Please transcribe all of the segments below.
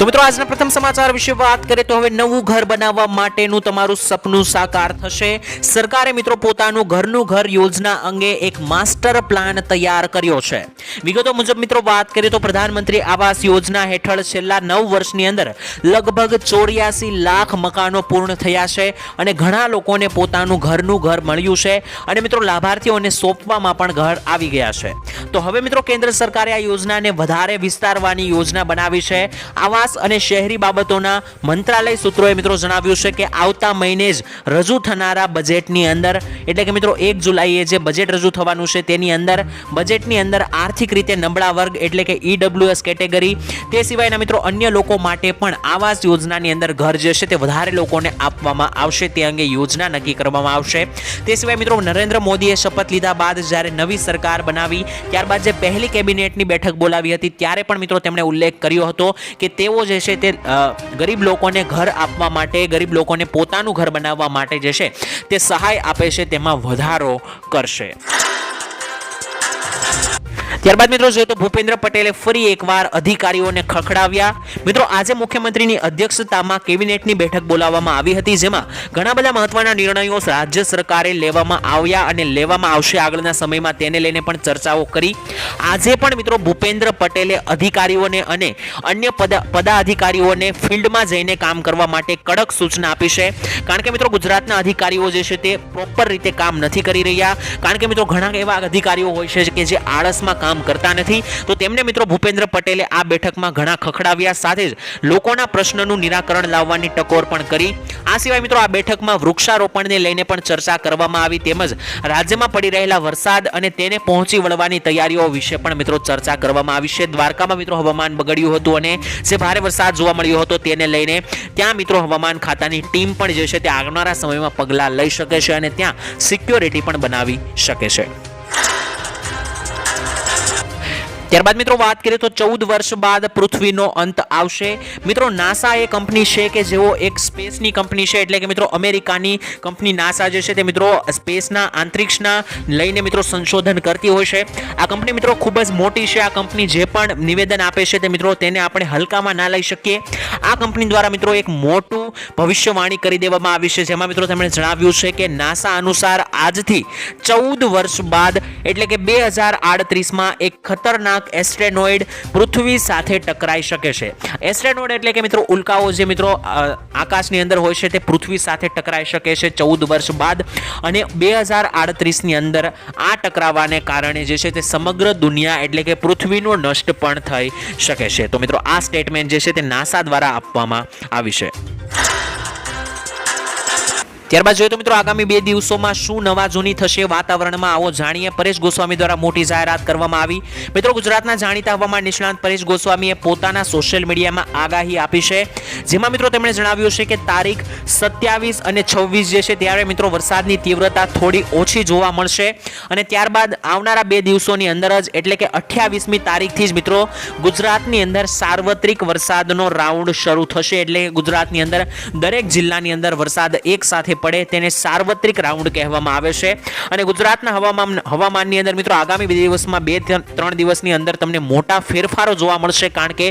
તો મિત્રો, આજના પ્રથમ સમાચાર વિશે વાત કરીએ તો હવે નવું ઘર બનાવવા માટેનું તમારું સપનું સાકાર થશે. સરકારે મિત્રો પોતાનું ઘરનું ઘર યોજના અંગે એક માસ્ટર પ્લાન તૈયાર કર્યો છે. વિગતો મુજબ મિત્રો, વાત કરીએ તો પ્રધાનમંત્રી આવાસ યોજના હેઠળ છેલ્લા નવ વર્ષની અંદર લગભગ ચોર્યાસી લાખ મકાનો પૂર્ણ થયા છે અને ઘણા લોકોને પોતાનું ઘરનું ઘર મળ્યું છે અને મિત્રો, લાભાર્થીઓને સોંપવામાં પણ ઘર આવી ગયા છે. તો હવે મિત્રો, કેન્દ્ર સરકારે આ યોજનાને વધારે વિસ્તારવાની યોજના બનાવી છે. આવાસ અને શહેરી બાબતોના મંત્રાલય સૂત્રોએ મિત્રો જણાવ્યું છે કે આવતા મહિને જ રજૂ થનારા બજેટની અંદર, એટલે કે મિત્રો એક જુલાઈએ જે બજેટ રજૂ થવાનું છે તેની અંદર, બજેટની અંદર આર્થિક રીતે નબળા વર્ગ એટલે કે ઈડબ્લ્યુએસ કેટેગરી, તે સિવાયના મિત્રો અન્ય લોકો માટે પણ આવાસ યોજનાની અંદર ઘર જે છે તે વધારે લોકોને આપવામાં આવશે, તે અંગે યોજના નક્કી કરવામાં આવશે. તે સિવાય મિત્રો નરેન્દ્ર મોદીએ શપથ લીધા બાદ જ્યારે નવી સરકાર બનાવી, ત્યારબાદ જે પહેલી કેબિનેટની બેઠક બોલાવી હતી, ત્યારે પણ મિત્રો તેમણે ઉલ્લેખ કર્યો હતો કે તેઓ જે છે તે ગરીબ લોકોને ઘર આપવા માટે, ગરીબ લોકોને પોતાનું ઘર બનાવવા માટે જે છે તે સહાય આપે છે, તેમાં વધારો કરશે. ત્યારબાદ મિત્રો જોઈએ તો ભૂપેન્દ્ર પટેલે ફરી એકવાર અધિકારીઓને ખખડાવ્યા. મિત્રો, આજે મુખ્યમંત્રીની અધ્યક્ષતામાં કેબિનેટની બેઠક બોલાવવામાં આવી હતી, જેમાં ઘણા બધા મહત્વના નિર્ણયો રાજ્ય સરકારે લેવામાં આવ્યા અને લેવામાં આવશે. આગળના સમયમાં તેને લઈને પણ ચર્ચાઓ કરી. આજે પણ મિત્રો, ભૂપેન્દ્ર પટેલે અધિકારીઓને અને અન્ય પદા, પદાધિકારીઓને ફિલ્ડમાં જઈને કામ કરવા માટે કડક સૂચના આપી છે. કારણ કે મિત્રો, ગુજરાતના અધિકારીઓ જે છે તે પ્રોપર રીતે કામ નથી કરી રહ્યા. કારણ કે મિત્રો, ઘણા એવા અધિકારીઓ હોય છે કે જે આળસમાં કામ કરતા નથી. તો તેમને મિત્રો ભૂપેન્દ્ર પટેલે આ બેઠકમાં ઘણા ખખડાવ્યા. સાથે જ લોકોના પ્રશ્નનું નિરાકરણ લાવવાની ટકોર પણ કરી. આ સિવાય મિત્રો આ બેઠકમાં વૃક્ષારોપણને લઈને પણ ચર્ચા કરવામાં આવી. તેમજ રાજ્યમાં પડી રહેલા વરસાદ અને તેને પહોંચી વળવાની તૈયારીઓ વિશે પણ મિત્રો ચર્ચા કરવામાં આવી છે. દ્વારકામાં મિત્રો હવામાન બગડ્યું હતું અને જે ભારે વરસાદ જોવા મળ્યો હતો તેને લઈને ત્યાં મિત્રો હવામાન ખાતાની ટીમ પણ જે છે તે આવનારા સમયમાં પગલાં લઈ શકે છે અને ત્યાં સિક્યોરિટી પણ બનાવી શકે છે. ત્યારબાદ મિત્રો વાત કરીએ તો ચૌદ વર્ષ બાદ પૃથ્વીનો અંત આવશે. મિત્રો નાસા એ કંપની છે કે જેઓ એક સ્પેસની કંપની છે, એટલે કે મિત્રો અમેરિકાની કંપની નાસા જે છે તે મિત્રો સ્પેસના આંતરિક્ષના લઈને મિત્રો સંશોધન કરતી હોય છે. આ કંપની મિત્રો ખૂબ જ મોટી છે. આ કંપની જે પણ નિવેદન આપે છે તે મિત્રો તેને આપણે હલકામાં ના લઈ શકીએ. આ કંપની દ્વારા મિત્રો એક મોટું ભવિષ્યવાણી કરી દેવામાં આવી છે. જેમાં મિત્રો તેમણે જણાવ્યું છે કે નાસા અનુસાર આજથી ચૌદ વર્ષ બાદ, એટલે કે બે હજાર આડત્રીસમાં એક ખતરનાક એસ્ટ્રેનોઇડ પૃથ્વી સાથે ટકરાઈ શકે છે. એસ્ટ્રેનોઇડ એટલે કે મિત્રો ઉલ્કાઓ જે મિત્રો આકાશની અંદર હોય છે તે પૃથ્વી સાથે ટકરાઈ શકે છે ચૌદ વર્ષ બાદ અને બે હજાર આડત્રીસની અંદર આ ટકરાવાને કારણે જે છે તે સમગ્ર દુનિયા એટલે કે પૃથ્વીનો નષ્ટ પણ થઈ શકે છે. તો મિત્રો આ સ્ટેટમેન્ટ જે છે તે નાસા દ્વારા આપવામાં આવી છે. ત્યારબાદ જોઈએ તો મિત્રો આગામી બે દિવસોમાં શું નવા જૂની થશે વાતાવરણમાં? આવો જાણીએ. પરેશ ગોસ્વામી દ્વારા મોટી જાહેરાત કરવામાં આવી. મિત્રો, ગુજરાતના જાણીતા હવામાન નિષ્ણાંત પરેશ ગોસ્વામીએ પોતાના સોશિયલ મીડિયામાં આગાહી આપી છે. જેમાં મિત્રો તેમણે જણાવ્યું છે કે તારીખ સત્યાવીસ અને છવ્વીસ જે છે ત્યારે મિત્રો વરસાદની તીવ્રતા થોડી ઓછી જોવા મળશે. અને ત્યારબાદ આવનારા બે દિવસોની અંદર જ, એટલે કે અઠ્યાવીસમી તારીખથી જ મિત્રો ગુજરાતની અંદર સાર્વત્રિક વરસાદનો રાઉન્ડ શરૂ થશે. એટલે ગુજરાતની અંદર દરેક જિલ્લાની અંદર વરસાદ એક સાથે પડે તેને સાર્વત્રિક રાઉન્ડ કહેવામાં આવે છે. અને ગુજરાતના હવામાન હવામાનની અંદર મિત્રો આગામી બે દિવસમાં બે ત્રણ દિવસની અંદર તમને મોટા ફેરફારો જોવા મળશે કારણ કે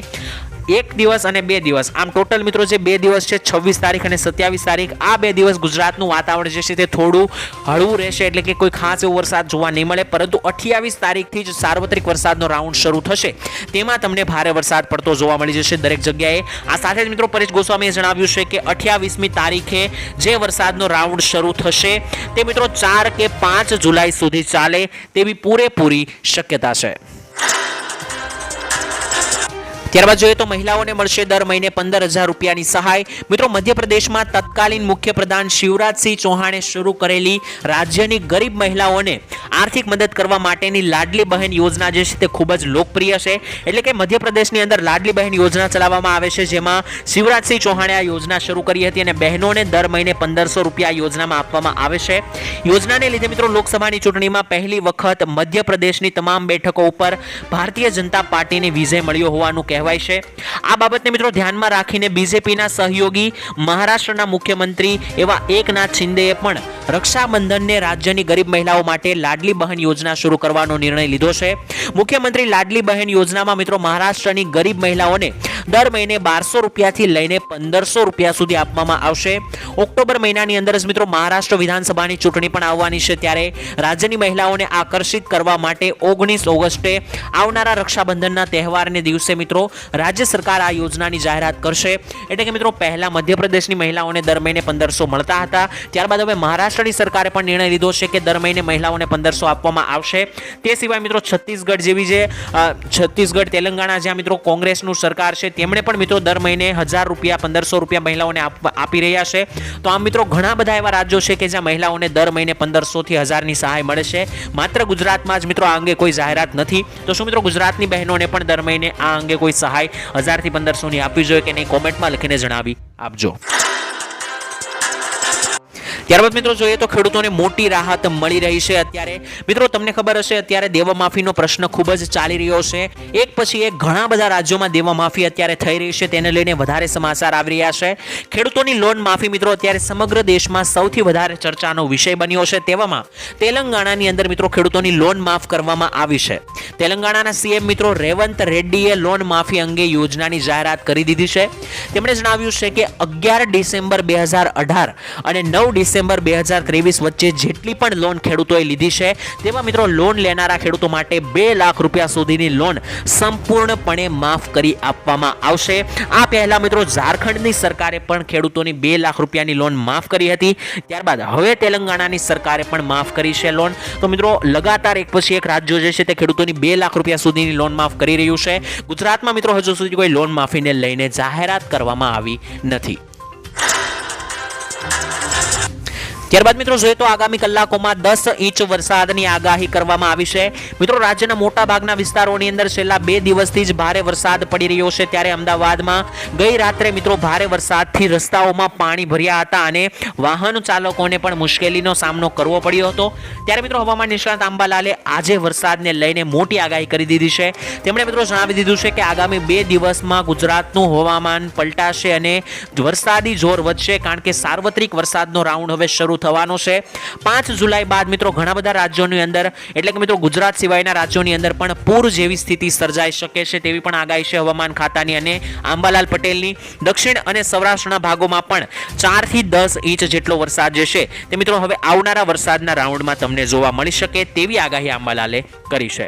એક દિવસ અને બે દિવસ. આમ ટોટલ મિત્રો જે બે દિવસ છે, છવ્વીસ તારીખ અને સત્યાવીસ તારીખ, આ બે દિવસ ગુજરાતનું વાતાવરણ જે છે તે થોડું હળવું રહેશે એટલે કે કોઈ ખાસ એવો વરસાદ જોવા નહીં મળે. પરંતુ અઠ્યાવીસ તારીખથી જ સાર્વત્રિક વરસાદનો રાઉન્ડ શરૂ થશે. તેમાં તમને ભારે વરસાદ પડતો જોવા મળી જશે દરેક જગ્યાએ. આ સાથે જ મિત્રો પરેશ ગોસ્વામીએ જણાવ્યું છે કે અઠ્યાવીસમી તારીખે જે વરસાદનો રાઉન્ડ શરૂ થશે તે મિત્રો ચાર કે પાંચ જુલાઈ સુધી ચાલે તેવી પૂરેપૂરી શક્યતા છે. ત્યારબાદ જોઈએ તો મહિલાઓને મળશે દર મહિને પંદર હજાર રૂપિયાની સહાય. મિત્રો, મધ્યપ્રદેશમાં તત્કાલીન મુખ્યપ્રધાન શિવરાજસિંહ ચૌહાણે શરૂ કરેલી રાજ્યની ગરીબ મહિલાઓને આર્થિક મદદ કરવા માટેની લાડલી બહેન યોજના જે છે તે ખૂબ જ લોકપ્રિય છે. એટલે કે મધ્યપ્રદેશની અંદર લાડલી બહેન યોજના ચલાવવામાં આવે છે, જેમાં શિવરાજસિંહ ચૌહાણે આ યોજના શરૂ કરી હતી અને બહેનોને દર મહિને પંદરસો રૂપિયા યોજનામાં આપવામાં આવે છે. યોજનાને લીધે, મિત્રો, લોકસભાની ચૂંટણીમાં પહેલી વખત મધ્યપ્રદેશની તમામ બેઠકો ઉપર ભારતીય જનતા પાર્ટીને વિજય મળ્યો હોવાનું કહેવામાં કહેવાય છે. આ બાબતને મિત્રો ધ્યાનમાં રાખીને બીજેપીના સહયોગી, મહારાષ્ટ્રના મુખ્યમંત્રી એવા એકનાથ શિંદેએ પણ રક્ષાબંધનને રાજ્યની ગરીબ મહિલાઓ માટે લાડલી બહેન યોજના શરૂ કરવાનો નિર્ણય લીધો છે. મુખ્યમંત્રી લાડલી બહેન યોજનામાં મિત્રો મહારાષ્ટ્રની ગરીબ મહિલાઓને દર મહિને બારસો રૂપિયાથી લઈને પંદરસો રૂપિયા સુધી આપવામાં આવશે. ઓક્ટોબર મહિનાની અંદર જ મિત્રો મહારાષ્ટ્ર વિધાનસભાની ચૂંટણી પણ આવવાની છે ત્યારે રાજ્યની મહિલાઓને આકર્ષિત કરવા માટે ઓગણીસ ઓગસ્ટે આવનારા રક્ષાબંધનના તહેવારને દિવસે મિત્રો રાજ્ય સરકાર આ યોજનાની જાહેરાત કરશે. એટલે કે મિત્રો પહેલા મધ્યપ્રદેશની મહિલાઓને દર મહિને પંદરસો મળતા હતા. ત્યારબાદ હવે મહારાષ્ટ્રની સરકારે પણ નિર્ણય લીધો છે કે દર મહિને મહિલાઓને પંદરસો આપવામાં આવશે. તે સિવાય મિત્રો છત્તીસગઢ જેવી જે છત્તીસગઢ, તેલંગાણા જ્યાં મિત્રો કોંગ્રેસનું સરકાર છે તેમણે પણ મિત્રો દર મહિને હજાર રૂપિયા, પંદરસો રૂપિયા મહિલાઓને આપ- રહ્યા છે. તો આમ મિત્રો ઘણા બધા એવા રાજ્યો છે કે જ્યાં મહિલાઓને દર મહિને પંદરસોથી હજારની સહાય મળે છે. માત્ર ગુજરાતમાં જ મિત્રો આ અંગે કોઈ જાહેરાત નથી. તો શું મિત્રો ગુજરાતની બહેનોને પણ દર મહિને આ અંગે કોઈ સહાય હજારથી પંદરસોની આપવી જોઈએ કે નહીં? કોમેન્ટમાં લખીને જણાવી આપજો. ત્યારબાદ મિત્રો જોઈએ તો ખેડૂતોને મોટી રાહત મળી રહી છે અત્યારે. મિત્રો, તમને ખબર હશે, અત્યારે દેવામાફીનો પ્રશ્ન ખૂબ જ ચાલી રહ્યો છે. એક પછી એક ઘણા બધા રાજ્યોમાં દેવામાફી અત્યારે થઈ રહી છે. તેને લઈને વધારે સમાચાર આવી રહ્યા છે. ખેડૂતોની લોન માફી મિત્રો અત્યારે સમગ્ર દેશમાં સૌથી વધારે ચર્ચાનો વિષય બન્યો છે. તેવામાં તેલંગાણાની અંદર મિત્રો ખેડૂતોની લોન માફ કરવામાં આવી છે. તેલંગાણાના સીએમ મિત્રો રેવંત રેડ્ડીએ લોન માફી અંગે યોજનાની જાહેરાત કરી દીધી છે. તેમણે જણાવ્યું છે કે અગિયાર ડિસેમ્બર બે હજાર અઢાર અને નવ ડિસેમ્બર બે હજાર ત્રેવીસ વચ્ચે જેટલી પણ લોન ખેડૂતોએ લીધી છે, તેમાં મિત્રો લોન લેનારા ખેડૂતો માટે બે લાખ રૂપિયા સુધીની લોન સંપૂર્ણપણે માફ કરી આપવામાં આવશે. આ પહેલા મિત્રો ઝારખંડની સરકારે પણ ખેડૂતોની બે લાખ રૂપિયાની લોન માફ કરી હતી. ત્યારબાદ હવે તેલંગાણાની સરકારે પણ માફ કરી છે લોન તો મિત્રો લગાતાર એક પછી એક રાજ્યો જે છે તે ખેડૂતોની બે લાખ રૂપિયા સુધીની લોન માફ કરી રહ્યું છે. ગુજરાતમાં મિત્રો હજુ સુધી કોઈ લોન માફીને લઈને જાહેરાત કરવામાં આવી નથી. ત્યારબાદ મિત્રો જોઈએ તો આગામી કલાકોમાં દસ ઇંચ વરસાદની આગાહી કરવામાં આવી છે. મિત્રો, રાજ્યના મોટા ભાગના વિસ્તારોની અંદર છેલ્લા બે દિવસથી જ ભારે વરસાદ પડી રહ્યો છે. ત્યારે અમદાવાદમાં ગઈ રાત્રે મિત્રો ભારે વરસાદથી રસ્તાઓમાં પાણી ભર્યા હતા અને વાહન ચાલકોને પણ મુશ્કેલીનો સામનો કરવો પડ્યો હતો. ત્યારે મિત્રો, હવામાન નિષ્ણાત અંબાલાલે આજે વરસાદને લઈને મોટી આગાહી કરી દીધી છે. તેમણે મિત્રો જણાવી દીધું છે કે આગામી બે દિવસમાં ગુજરાતનું હવામાન પલટાશે અને વરસાદી જોર વધશે, કારણ કે સાર્વત્રિક વરસાદનો રાઉન્ડ હવે શરૂ થવાનો છે. પાંચ જુલાઈ બાદ મિત્રો ઘણા બધા રાજ્યોની અંદર, એટલે કે મિત્રો ગુજરાત સિવાયના રાજ્યોની અંદર પણ પૂર જેવી સ્થિતિ સર્જાઈ શકે છે તેવી પણ આગાહી છે હવામાન ખાતાની અને આંબાલાલ પટેલની. દક્ષિણ અને સૌરાષ્ટ્રના ભાગોમાં પણ ચારથી દસ ઇંચ જેટલો વરસાદ જે છે તે મિત્રો હવે આવનારા વરસાદના રાઉન્ડમાં તમને જોવા મળી શકે તેવી આગાહી આંબાલાલે કરી છે.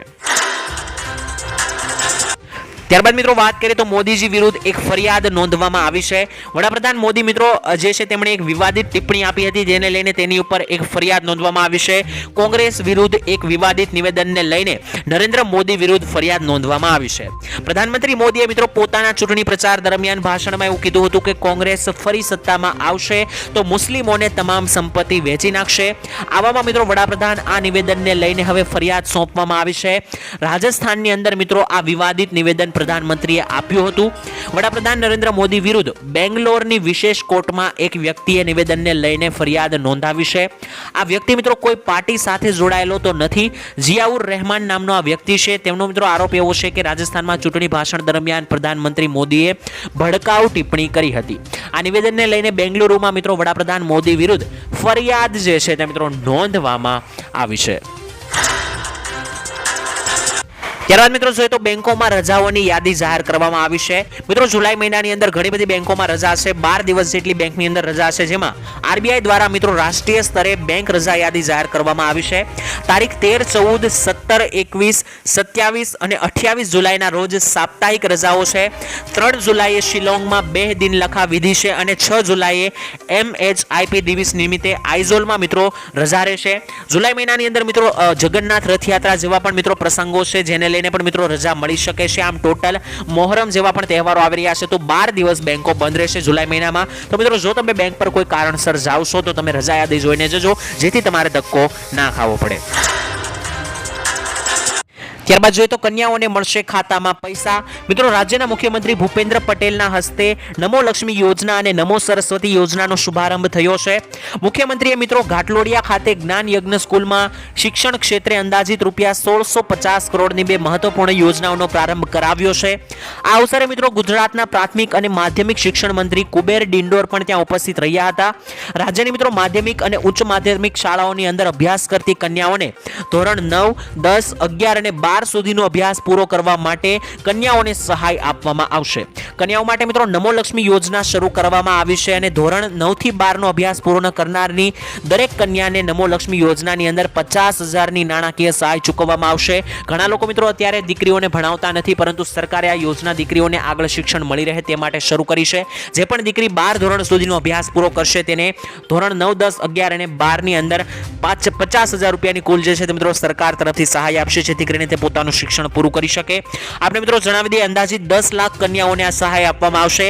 ત્યારબાદ મિત્રો વાત કરીએ તો મોદીજી વિરુદ્ધ એક ફરિયાદ નોંધવામાં આવી છે. વડાપ્રધાન મોદી મિત્રો જે છે તેમણે એક વિવાદિત ટિપ્પણી આપી હતી જેને લઈને તેની ઉપર એક ફરિયાદ નોંધવામાં આવી છે. કોંગ્રેસ વિરુદ્ધ એક વિવાદિત નિવેદનને લઈને નરેન્દ્ર મોદી વિરુદ્ધ ફરિયાદ નોંધવામાં આવી છે. પ્રધાનમંત્રી મોદીએ મિત્રો પોતાના ચૂંટણી પ્રચાર દરમિયાન ભાષણમાં એવું કીધું હતું કે કોંગ્રેસ ફરી સત્તામાં આવશે તો મુસ્લિમોને તમામ સંપત્તિ વેચી નાખશે. આવામાં મિત્રો વડાપ્રધાન આ નિવેદનને લઈને હવે ફરિયાદ સોંપવામાં આવી છે. રાજસ્થાનની અંદર મિત્રો આ વિવાદિત નિવેદન પ્રધાનમંત્રીએ આપ્યું હતું. વડાપ્રધાન નરેન્દ્ર મોદી વિરુદ્ધ બેંગ્લોરની વિશેષ કોર્ટમાં એક વ્યક્તિએ નિવેદનને લઈને ફરિયાદ નોંધાવી છે. આ વ્યક્તિ મિત્રો કોઈ પાર્ટી સાથે જોડાયેલો તો નથી. જિયાઉર રહેમાન નામનો આ વ્યક્તિ છે. તેમનો મિત્રો આરોપ એવો છે કે રાજસ્થાનમાં ચૂંટણી ભાષણ દરમિયાન પ્રધાનમંત્રી મોદીએ ભડકાઉ ટિપ્પણી કરી હતી. આ નિવેદનને લઈને બેંગલુરુમાં મિત્રો વડાપ્રધાન મોદી વિરુદ્ધ ફરિયાદ જે છે તે મિત્રો નોંધવામાં આવી છે. ત્યારબાદ મિત્રો જોઈએ તો બેંકોમાં રજાઓની યાદી જાહેર કરવામાં આવી છે. મિત્રો જુલાઈ મહિનાની અંદર ઘણી બધી બેંકોમાં રજા છે. બાર દિવસ જેટલી બેંકની અંદર રજા છે જેમાં આરબીઆઈ દ્વારા મિત્રો રાષ્ટ્રીય સ્તરે બેંક રજા યાદી જાહેર કરવામાં આવી છે. તારીખ તેર, ચૌદ, સત્તર, એકવીસ, સત્યાવીસ અને અઠ્યાવીસ જુલાઈના રોજ સાપ્તાહિક રજાઓ છે. ત્રણ જુલાઈએ શિલોંગમાં બે દિન લખા વિધિ છે અને છ જુલાઈએ એમ એચ આઈપી દિવસ નિમિત્તે આઇઝોલમાં મિત્રો રજા રહેશે. જુલાઈ મહિનાની અંદર મિત્રો જગન્નાથ રથયાત્રા જેવા પણ મિત્રો પ્રસંગો છે જેને લઈને પણ મિત્રો રજા મળી શકે છે. આમ ટોટલ મોહરમ જેવા પણ તહેવારો આવી રહ્યા છે. તો બાર દિવસ બેંકો બંધ રહેશે જુલાઈ મહિનામાં. તો મિત્રો, જો તમે બેંક પર કોઈ કારણસર જાવશો તો તમે રજા યાદી જોઈને જજો, જેથી તમારે ધક્કો ના ખાવો પડે. ત્યારબાદ જોઈએ તો કન્યાઓને મળશે ખાતામાં પૈસા. મિત્રો, રાજ્યના મુખ્યમંત્રી ભૂપેન્દ્ર પટેલના હસ્તે નમો લક્ષ્મી યોજના અને નમો સરસ્વતી યોજનાનો શુભારંભ થયો છે. મુખ્યમંત્રીએ મિત્રો, ઘાટલોડિયા ખાતે જ્ઞાન યજ્ઞ સ્કૂલમાં શિક્ષણ ક્ષેત્રે અંદાજિત રૂપિયા સોળસો પચાસ કરોડની બે મહત્વપૂર્ણ યોજનાઓનો પ્રારંભ કરાવ્યો છે. આ અવસરે મિત્રો, ગુજરાતના પ્રાથમિક અને માધ્યમિક શિક્ષણ મંત્રી કુબેર ડિંડોર પણ ત્યાં ઉપસ્થિત રહ્યા હતા. રાજ્યની મિત્રો, માધ્યમિક અને ઉચ્ચ માધ્યમિક શાળાઓની અંદર અભ્યાસ કરતી કન્યાઓને ધોરણ નવ, દસ, અગિયાર અને બાર સુધીનો અભ્યાસ પૂરો કરવા માટે કન્યાઓને સહાય આપવામાં આવશે. કન્યાઓ માટે મિત્રો નમો લક્ષ્મી યોજના શરૂ કરવામાં આવી છે અને ધોરણ નવથી બારનો અભ્યાસ પૂર્ણ કરનારની દરેક કન્યાને નમો લક્ષ્મી યોજનાની અંદર પચાસ હજારની નાણાકીય સહાય ચૂકવવામાં આવશે. ઘણા લોકો મિત્રો અત્યારે દીકરીઓને ભણાવતા નથી, પરંતુ સરકારે આ યોજના દીકરીઓને આગળ શિક્ષણ મળી રહે તે માટે શરૂ કરી છે. જે પણ દીકરી બાર ધોરણ સુધીનો અભ્યાસ પૂરો કરશે તેને ધોરણ નવ, દસ, અગિયાર અને બારની અંદર પાંચ, પચાસ હજાર રૂપિયાની કુલ જે છે તે મિત્રો સરકાર તરફથી સહાય આપશે, જેથી કરીને તે પોતાનું શિક્ષણ પૂરું કરી શકે. આપણે મિત્રો જણાવી દઈએ, અંદાજિત દસ લાખ કન્યાઓને આ સહાય આપવામાં આવશે.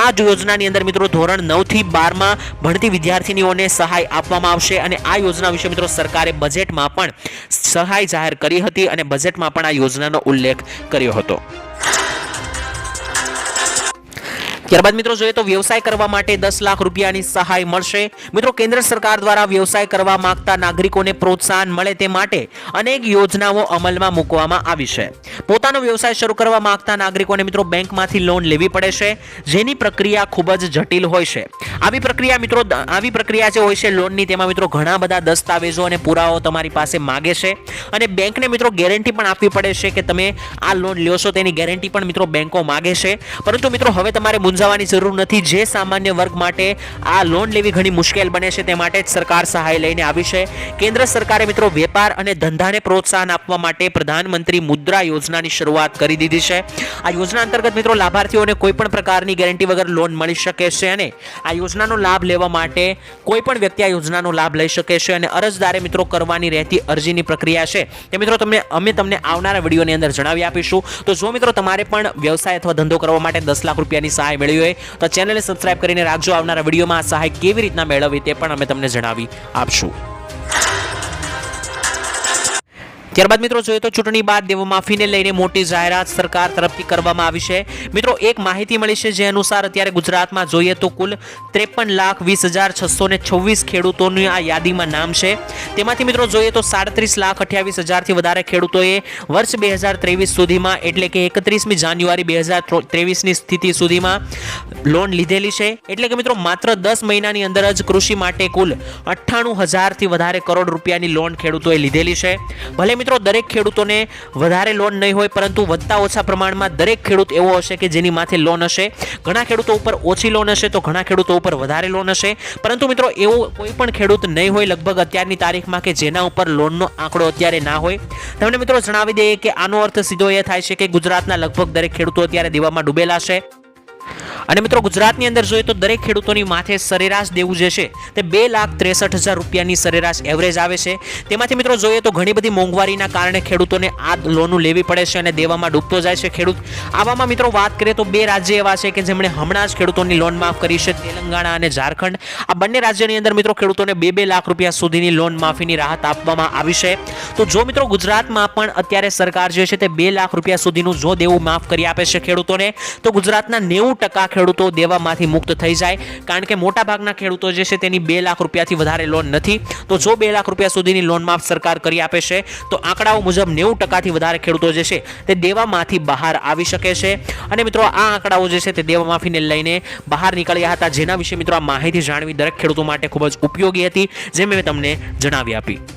આ જ યોજનાની અંદર મિત્રો ધોરણ નવથી બારમાં ભણતી વિદ્યાર્થીનીઓને સહાય આપવામાં આવશે અને આ યોજના વિશે મિત્રો સરકારે બજેટમાં પણ સહાય જાહેર કરી હતી અને બજેટમાં પણ આ યોજનાનો ઉલ્લેખ કર્યો હતો. ત્યારબાદ મિત્રો જોઈએ તો વ્યવસાય કરવા માટે દસ લાખ રૂપિયાની સહાય મળશે. મિત્રો, કેન્દ્ર સરકાર દ્વારા વ્યવસાય કરવા માંગતા નાગરિકોને પ્રોત્સાહન મળે તે માટે અનેક યોજનાઓ અમલમાં મૂકવામાં આવી છે. પોતાનો વ્યવસાય શરૂ કરવા માંગતા નાગરિકોને મિત્રો બેંકમાંથી લોન લેવી પડે છે. જેની પ્રક્રિયા ખૂબ જ જટિલ હોય છે. આવી પ્રક્રિયા મિત્રો, આવી પ્રક્રિયા જે હોય છે લોનની, તેમાં મિત્રો ઘણા બધા દસ્તાવેજો અને પુરાવો તમારી પાસે માગે છે. અને બેંકને મિત્રો ગેરંટી પણ આપવી પડે છે કે તમે આ લોન લ્યો છો, તેની ગેરંટી પણ મિત્રો બેંકો માગે છે. પરંતુ મિત્રો, હવે તમારે મૂંઝાવાની જરૂર નથી. જે સામાન્ય વર્ગ માટે આ લોન લેવી ઘણી મુશ્કેલ બને છે, તે માટે જ સરકાર સહાય લઈને આવી છે. કેન્દ્ર સરકારે મિત્રો વેપાર અને ધંધાને પ્રોત્સાહન આપવા માટે પ્રધાનમંત્રી મુદ્રા યોજનાની શરૂઆત કરી દીધી છે. આ યોજના અંતર્ગત મિત્રો લાભાર્થીઓને કોઈ પણ પ્રકારની ગેરંટી વગર લોન મળી શકે છે અને આ યોજનાનો લાભ લેવા માટે કોઈ પણ વ્યક્તિ આ યોજનાનો લાભ લઈ શકે છે અને અરજદારે મિત્રો કરવાની રહેતી અરજીની પ્રક્રિયા છે. તે મિત્રો તમને, અમે તમને આવનારા વિડીયોની અંદર જણાવી આપીશું. તો જો મિત્રો તમારે પણ વ્યવસાય અથવા ધંધો કરવા માટે દસ લાખ રૂપિયાની સહાય મેળવી હોય તો ચેનલને સબસ્ક્રાઈબ કરીને રાખજો. આવનારા વિડીયોમાં આ સહાય કેવી રીતના મેળવવી તે પણ અમે તમને જણાવી આપશું. ત્યારબાદ મિત્રો જોઈએ તો ચૂંટણી બાદ દેવમાફીને લઈને મોટી જાહેરાત સરકાર તરફથી કરવામાં આવી છે. મિત્રો, એક માહિતી મળી છે જે અનુસાર અત્યારે ગુજરાતમાં જોઈએ તો કુલ ત્રેપન લાખ વીસ હજાર છસો ને છવ્વીસ ખેડૂતોની આ યાદીમાં નામ છે. તેમાંથી મિત્રો જોઈએ તો સાડત્રીસ લાખ અઠ્યાવીસ હજારથી વધારે ખેડૂતોએ વર્ષ બે હજાર ત્રેવીસ સુધીમાં, એટલે કે એકત્રીસમી જાન્યુઆરી બે હજાર ત્રેવીસની સ્થિતિ સુધીમાં લોન લીધેલી છે. એટલે કે મિત્રો, માત્ર દસ મહિનાની અંદર જ કૃષિ માટે કુલ અઠ્ઠાણું હજારથી વધારે કરોડ રૂપિયાની લોન ખેડૂતોએ લીધેલી છે. ભલે મિત્રો, દરેક ખેડૂતોને વધારે લોન નહીં હોય, પરંતુ વધતા ઓછા પ્રમાણમાં દરેક ખેડૂત એવો હશે કે જેની માથે લોન હશે. ઘણા ખેડૂતો ઉપર ઓછી લોન હશે તો ઘણા ખેડૂતો ઉપર વધારે લોન હશે. પરંતુ મિત્રો, એવો કોઈ પણ ખેડૂત નહીં હોય લગભગ અત્યારની તારીખમાં કે જેના ઉપર લોનનો આંકડો અત્યારે ના હોય. તમને મિત્રો જણાવી દઈએ કે આનો અર્થ સીધો એ થાય છે કે ગુજરાતના લગભગ દરેક ખેડૂતો અત્યારે દેવામાં ડૂબેલા છે. અને મિત્રો ગુજરાતની અંદર જોઈએ તો દરેક ખેડૂતોની માથે સરેરાશ દેવું જે છે તે બે લાખ ત્રેસઠ હજાર રૂપિયાની સરેરાશ એવરેજ આવે છે. તેમાંથી મિત્રો જોઈએ તો ઘણી બધી મોંઘવારીના કારણે ખેડૂતોને આ લોનું લેવી પડે છે અને દેવામાં ડૂબતો જાય છે ખેડૂત. આવામાં મિત્રો વાત કરીએ તો બે રાજ્ય એવા છે કે જેમણે હમણાં જ ખેડૂતોની લોન માફ કરી છે, તેલંગાણા અને ઝારખંડ. આ બંને રાજ્યની અંદર મિત્રો ખેડૂતોને બે બે લાખ રૂપિયા સુધીની લોન માફીની રાહત આપવામાં આવી છે. તો જો મિત્રો ગુજરાતમાં પણ અત્યારે સરકાર જે છે તે બે લાખ રૂપિયા સુધીનું જો દેવું માફ કરી આપે છે ખેડૂતોને, તો ગુજરાતના નેવું ટકા ખેડૂતો દેવામાંથી મુક્ત થઈ જાય. કારણ કે મોટાભાગના ખેડૂતો જે છે તેની બે લાખ રૂપિયાથી વધારે લોન નથી. તો જો બે લાખ રૂપિયા સુધીની લોન માફ સરકાર કરી આપે છે, તો આંકડાઓ મુજબ નેવું ટકાથી વધારે ખેડૂતો જે છે તે દેવામાંથી બહાર આવી શકે છે. અને મિત્રો, આ આંકડાઓ જે છે તે દેવા માફીને લઈને બહાર નીકળ્યા હતા. જેના વિશે મિત્રો આ માહિતી જાણવી દરેક ખેડૂતો માટે ખૂબ જ ઉપયોગી હતી જે મેં તમને જણાવી આપી.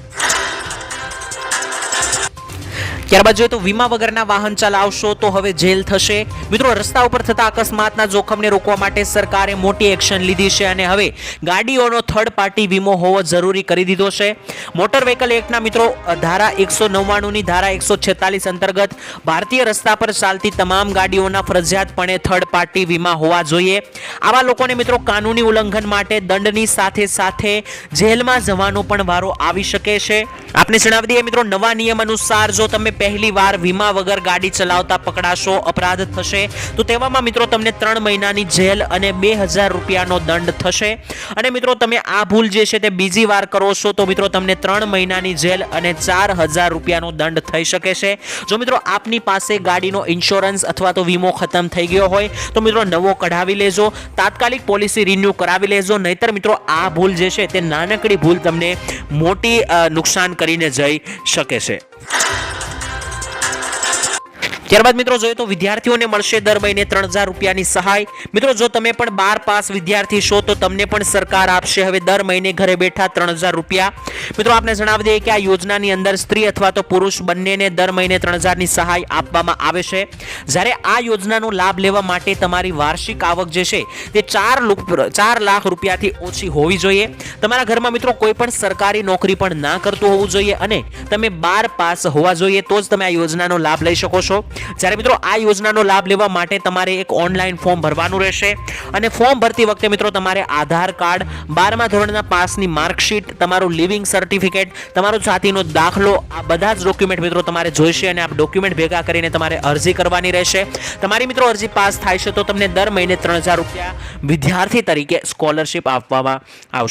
ત્યારબાદ જોઈએ તો વીમા વગરના વાહન ચલાવશો તો હવે જેલ થશે. મિત્રો, રસ્તા ઉપર થતા અકસ્માતના જોખમને રોકવા માટે સરકારે મોટી એક્શન લીધી છે અને હવે ગાડીઓનો થર્ડ પાર્ટી વીમો હોવો જરૂરી કરી દીધો છે. મોટર વ્હીકલ એક્ટના મિત્રો, ધારા એકસો નવ્વાણુંની ધારા એકસો છેતાલીસ અંતર્ગત ભારતીય રસ્તા પર ચાલતી તમામ ગાડીઓના ફરજિયાતપણે થર્ડ પાર્ટી વીમા હોવા જોઈએ. આવા લોકોને મિત્રો, કાનૂની ઉલ્લંઘન માટે દંડની સાથે સાથે જેલમાં જવાનો પણ વારો આવી શકે છે. આપને જણાવી દઈએ મિત્રો, નવા નિયમ અનુસાર જો તમે પહેલી વાર વીમા વગર ગાડી ચલાવતા પકડાશો, અપરાધ થશે. તો તેવામાં મિત્રો તમને ત્રણ મહિનાની જેલ અને બે હજાર રૂપિયાનો દંડ થશે. અને મિત્રો તમે આ ભૂલ જે છે તે બીજી વાર કરો છો, તો મિત્રો તમને ત્રણ મહિનાની જેલ અને ચાર હજાર રૂપિયાનો દંડ થઈ શકે છે. જો મિત્રો આપની પાસે ગાડીનો ઇન્સ્યોરન્સ અથવા તો વીમો ખતમ થઈ ગયો હોય, તો મિત્રો નવો કઢાવી લેજો. તાત્કાલિક પોલિસી રિન્યૂ કરાવી લેજો. નહીતર મિત્રો આ ભૂલ જે છે તે નાનકડી ભૂલ તમને મોટી નુકસાન કરીને જઈ શકે છે. ત્યારબાદ મિત્રો જોઈએ તો વિદ્યાર્થીઓને મળશે દર મહિને ત્રણ હજાર રૂપિયાની સહાય. મિત્રો, જો તમે પણ બાર પાસ વિદ્યાર્થી છો, તો તમને પણ સરકાર આપશે. હવે દર મહિને ઘરે બેઠા ત્રણ હજાર રૂપિયા. મિત્રો, આપને જણાવી દઈએ કે આ યોજનાની અંદર સ્ત્રી અથવા તો પુરુષ બંનેને દર મહિને ત્રણ હજારની સહાય આપવામાં આવે છે. જ્યારે આ યોજનાનો લાભ લેવા માટે તમારી વાર્ષિક આવક જે છે, તે ચાર ચાર લાખ રૂપિયાથી ઓછી હોવી જોઈએ. તમારા ઘરમાં મિત્રો કોઈ પણ સરકારી નોકરી પણ ના કરતું હોવું જોઈએ અને તમે બાર પાસ હોવા જોઈએ, તો જ તમે આ યોજનાનો લાભ લઈ શકો છો. જ્યારે મિત્રો આ યોજનાનો લાભ લેવા માટે તમારે એક ઓનલાઈન ફોર્મ ભરવાનું રહેશે. અને ફોર્મ ભરતી વખતે મિત્રો તમારે આધાર કાર્ડ, બારમા ધોરણના પાસની માર્કશીટ, તમારું લિવિંગ સર્ટિફિકેટ, તમારો જાતિનો દાખલો, આ બધા જ ડોક્યુમેન્ટ મિત્રો તમારે જોઈશે અને આ ડોક્યુમેન્ટ ભેગા કરીને તમારે અરજી કરવાની રહેશે. તમારી મિત્રો અરજી પાસ થાય છે તો તમને દર મહિને ત્રણ હજાર રૂપિયા વિદ્યાર્થી તરીકે સ્કોલરશિપ આપવામાં આવશે.